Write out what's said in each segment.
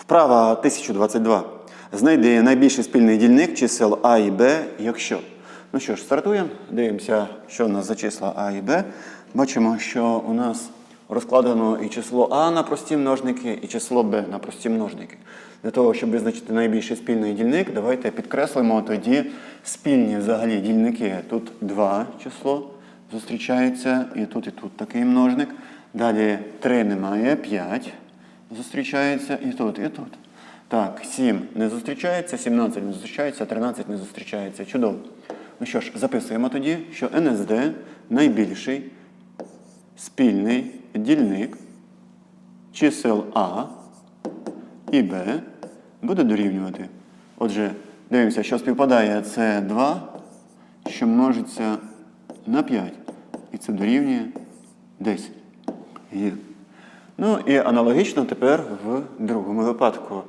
Вправа 1022. Знайди найбільший спільний дільник чисел А і Б, якщо. Ну що ж, стартуємо. Дивимося, що у нас за числа А і Б. Бачимо, що у нас розкладено і число А на прості множники, і число Б на прості множники. Для того, щоб визначити найбільший спільний дільник, давайте підкреслимо тоді спільні взагалі дільники. Тут 2 число зустрічається, і тут, і тут такий множник. Далі 3 немає, 5 зустрічається і тут, і тут. Так, 7 не зустрічається, 17 не зустрічається, 13 не зустрічається. Чудово. Ну що ж, записуємо тоді, що НСД найбільший спільний дільник чисел А і Б буде дорівнювати. Отже, дивимося, що співпадає це 2, що множиться на 5. І це дорівнює 10. Є. Ну і аналогічно тепер в другому випадку.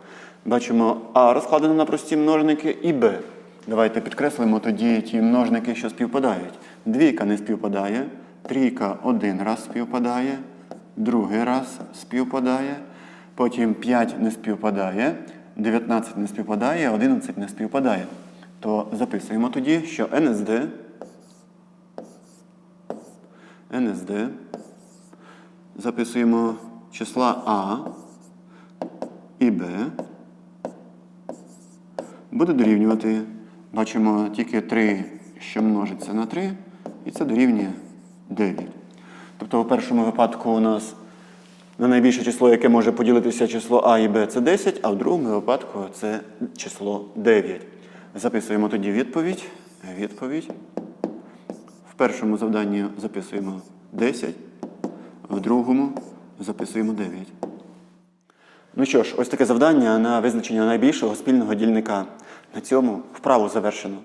Бачимо А розкладено на прості множники і Б. Давайте підкреслимо тоді ті множники, що співпадають. Двійка не співпадає, трійка один раз співпадає, другий раз співпадає, потім 5 не співпадає, 19 не співпадає, 11 не співпадає. То записуємо тоді, що НСД, НСД записуємо числа А і Б. Буде дорівнювати. Бачимо тільки 3, що множиться на 3, і це дорівнює 9. Тобто у першому випадку у нас на найбільше число, яке може поділитися число А і Б, це 10, а в другому випадку це число 9. Записуємо тоді відповідь. Відповідь. В першому завданні записуємо 10, в другому записуємо 9. Ну що ж, ось таке завдання на визначення найбільшого спільного дільника. На цьому вправу завершено.